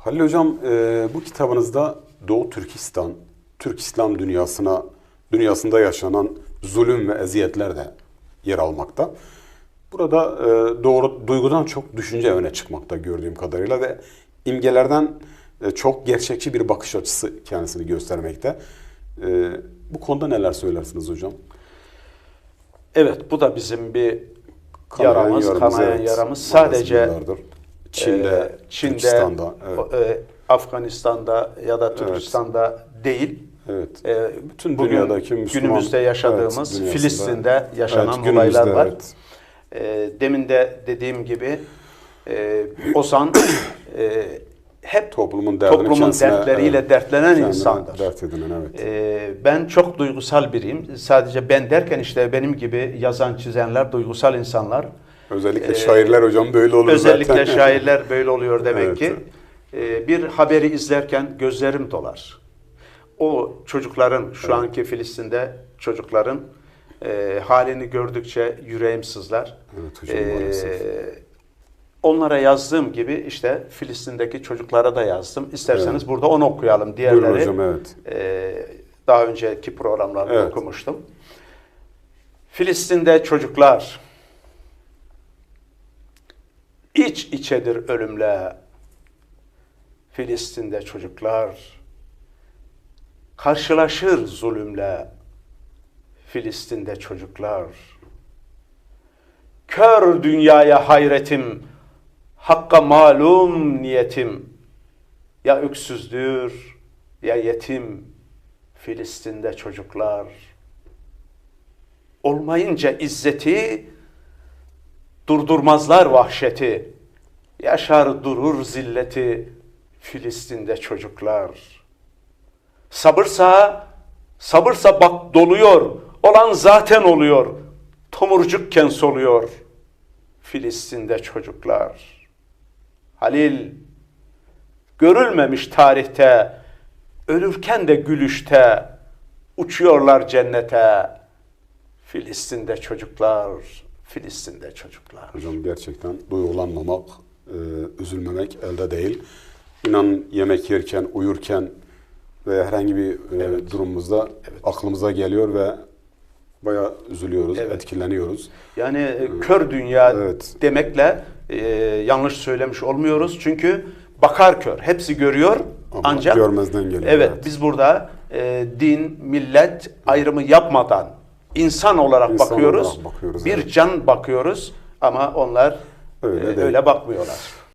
Halil Hocam e, bu kitabınızda Doğu Türkistan, Türk İslam dünyasına dünyasında yaşanan zulüm ve eziyetler de yer almakta. Burada e, doğru duygudan çok düşünce öne çıkmakta gördüğüm kadarıyla ve imgelerden e, çok gerçekçi bir bakış açısı kendisini göstermekte. E, bu konuda neler söylersiniz hocam? Evet bu da bizim bir Kanayan yaramız, yaramız, kanayan evet. yaramız. Sadece. Çin'de, e, Çin'de, Türkistan'da. Evet. e, Afganistan'da ya da Türkistan'da değil. evet. E, Bütün bugün dünyadaki Müslüman- günümüzde yaşadığımız Evet, Filistin'de yaşanan Evet, olaylar var. evet. E, demin de dediğim gibi e, Ozan e, hep Toplumun derdini toplumun dertleriyle evet, dertlenen insandır. Dert edinen evet. Ee, ben çok duygusal biriyim. Sadece ben derken işte benim gibi yazan, çizenler, duygusal insanlar. Özellikle e, şairler hocam böyle olur Özellikle zaten. şairler böyle oluyor demek Evet. ki. Ee, bir haberi izlerken gözlerim dolar. O çocukların, şu anki Filistin'de çocukların e, halini gördükçe yüreğim sızlar. Evet hocam, Ee, maalesef. onlara yazdığım gibi işte Filistin'deki çocuklara da yazdım. İsterseniz Evet. burada onu okuyalım. Diğerleri Buyurun hocam evet. ee, daha önceki programlarda Evet. okumuştum. Filistin'de çocuklar iç içedir ölümle. Filistin'de çocuklar karşılaşır zulümle. Filistin'de çocuklar kör dünyaya hayretim, hakka malum niyetim. Ya öksüzdür ya yetim Filistin'de çocuklar. Olmayınca izzeti durdurmazlar vahşeti. Yaşar durur zilleti Filistin'de çocuklar. Sabırsa, sabırsa bak doluyor. Olan zaten oluyor. Tomurcukken soluyor. Filistin'de çocuklar. Halil, görülmemiş tarihte, ölürken de gülüşte, uçuyorlar cennete. Filistin'de çocuklar, Filistin'de çocuklar. Hocam gerçekten duygulanmamak, e, üzülmemek elde değil. İnan yemek yerken, uyurken ve herhangi bir e, durumumuzda aklımıza geliyor ve bayağı üzülüyoruz, Evet. etkileniyoruz. Yani e, kör dünya Evet. demekle e, yanlış söylemiş olmuyoruz. Çünkü bakar kör, hepsi görüyor Ama ancak görmezden geliyor, Evet, evet. biz burada e, din, millet ayrımı yapmadan insan olarak İnsan bakıyoruz. olarak bakıyoruz, bir evet. can bakıyoruz ama onlar Öyle e, öyle bakmıyorlar.